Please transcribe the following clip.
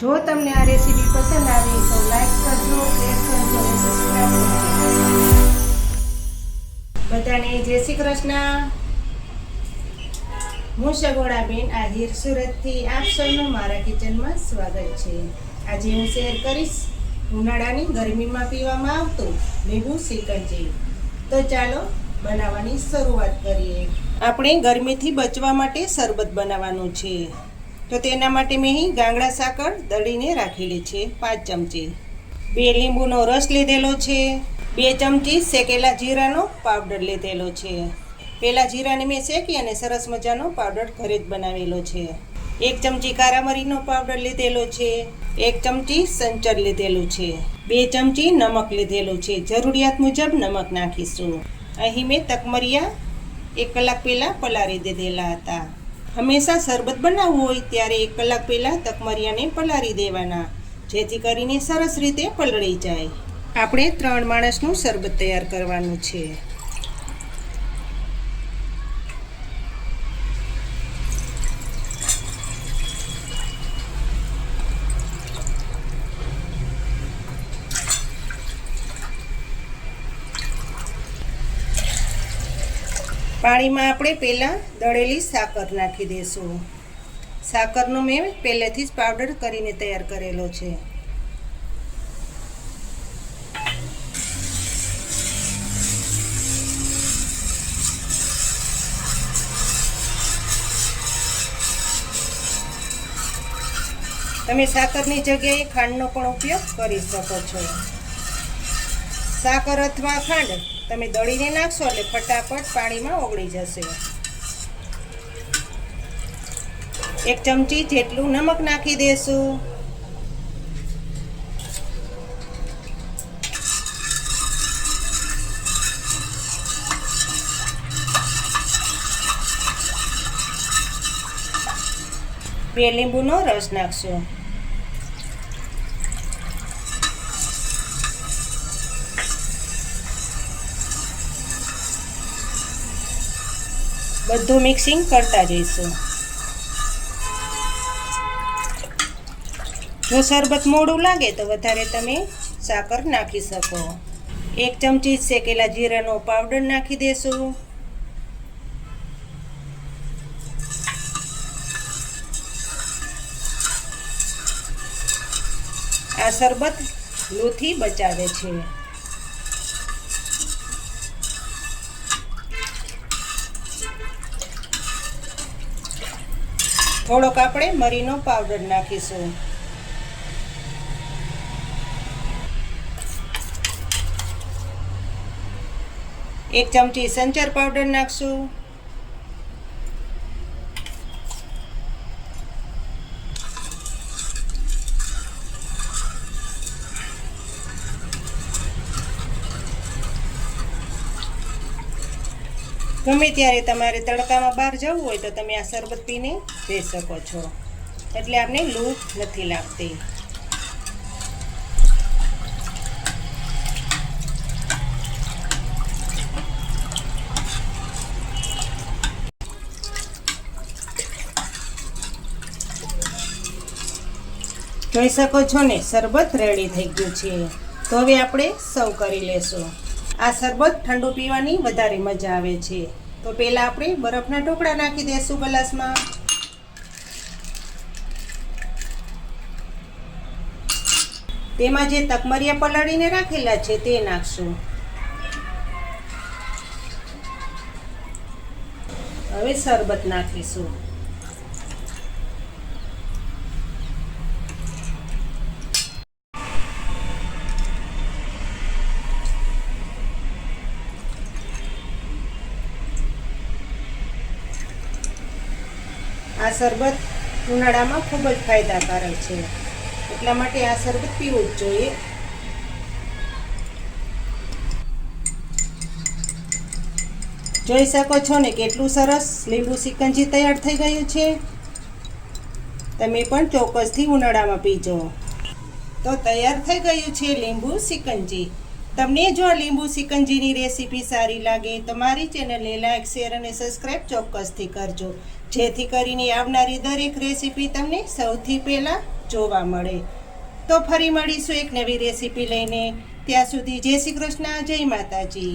જો તમને આ રેસીપી પસંદ આવી તો લાઈક કરજો, શેર કરજો અને સબસ્ક્રાઈબ કરજો. બધાને જય શ્રી કૃષ્ણ. હું સગોડાબેન આહિર સુરતથી આપ સૌનું મારા કિચનમાં સ્વાગત છે. આજે હું શેર કરીશ ઉનાળાની ગરમીમાં પીવામાં આવતું લીંબુ સિકંજી તો ચાલો બનાવવાની શરૂઆત કરીએ. આપણે ગરમીથી બચવા માટે શરબત બનાવવાનું છે. તો તેના માટે મેં અહીં ગાંગડા સાકર, દળીને રાખેલી છે, પાંચ ચમચી. બે લીંબુનો રસ લીધેલો છે, બે ચમચી શેકેલા જીરાનો પાવડર લીધેલો છે. પહેલાં જીરાને મેં શેકી અને સરસ મજાનો પાવડર ઘરે જ બનાવેલો છે. એક ચમચી કારા મરીનો પાવડર લીધેલો છે, એક ચમચી સંચર લીધેલું છે, બે ચમચી નમક લીધેલું છે. જરૂરિયાત મુજબ નમક નાખીશું. અહીં મેં તકમરિયા એક કલાક પહેલાં પલાળી દીધેલા હતા. હંમેશા શરબત બનાવવું હોય ત્યારે એક કલાક પહેલાં તકમરિયાને પલાળી દેવાના, જેથી કરીને સરસ રીતે પલળી જાય. આપણે ત્રણ માણસનું શરબત તૈયાર કરવાનું છે. પાણીમાં આપણે પહેલાં દળેલી સાકર નાખી દઈશું સાકરનો મેં પહેલેથી જ પાવડર કરીને તૈયાર કરેલો છે. તમે સાકરની જગ્યાએ ખાંડનો પણ ઉપયોગ કરી શકો છો. સાકર અથવા ખાંડ તમે દળીને નાખશો એટલે ફટાફટ પાણીમાં ઓગળી જશે. એક ચમચી જેટલું નમક નાખી દેશું. બે લીંબુનો રસ નાખશું. બધું મિક્સિંગ કરતા જઈશું. જો શરબત મોડું લાગે તો વધારે તમે સાકર નાખી શકો. એક ચમચી શેકેલા જીરાનો પાવડર નાખી દેશું. આ શરબત લૂથી બચાવે છે. થોડોક આપણે મરીનો પાવડર નાખીશું. એક ચમચી સંચર પાવડર નાખશું. ગમે ત્યારે તમારે તડકામાં બહાર જવું હોય તો તમે આ શરબત પીને જઈ શકો છો. એટલે આપણે લૂ નથી લાગતી. જોઈ શકો છો ને શરબત રેડી થઈ ગયું છે. તો હવે આપણે સર્વ કરી લેશું. આ શરબત ઠંડુ પીવાની વધારે મજા આવે છે. તો પહેલાં આપણે બરફના ટુકડા નાખી દઈશું ગ્લાસમાં. તેમાં જે તકમરિયા પલાળીને રાખેલા છે તે નાખશું. હવે શરબત નાખીશું. આ શરબત ઉનાળામાં ખૂબ જ ફાયદાકારક છે. એટલા માટે આ શરબત પીવું જ જોઈએ. જોઈ શકો છો ને કેટલું સરસ લીંબુ સિકંજી તૈયાર થઈ ગયું છે. તમે પણ ચોક્કસથી ઉનાળામાં પીજો. તો તૈયાર થઈ ગયું છે લીંબુ સિકંજી. તમને જો આ લીંબુ સિકંજીની રેસીપી સારી લાગે તો મારી ચેનલને લાઇક શેર અને સબસ્ક્રાઈબ ચોક્કસથી કરજો. જેથી કરીને આવનારી દરેક રેસીપી તમને સૌથી પહેલાં જોવા મળે. તો ફરી મળીશું એક નવી રેસીપી લઈને. ત્યાં સુધી જય શ્રી કૃષ્ણ, જય માતાજી.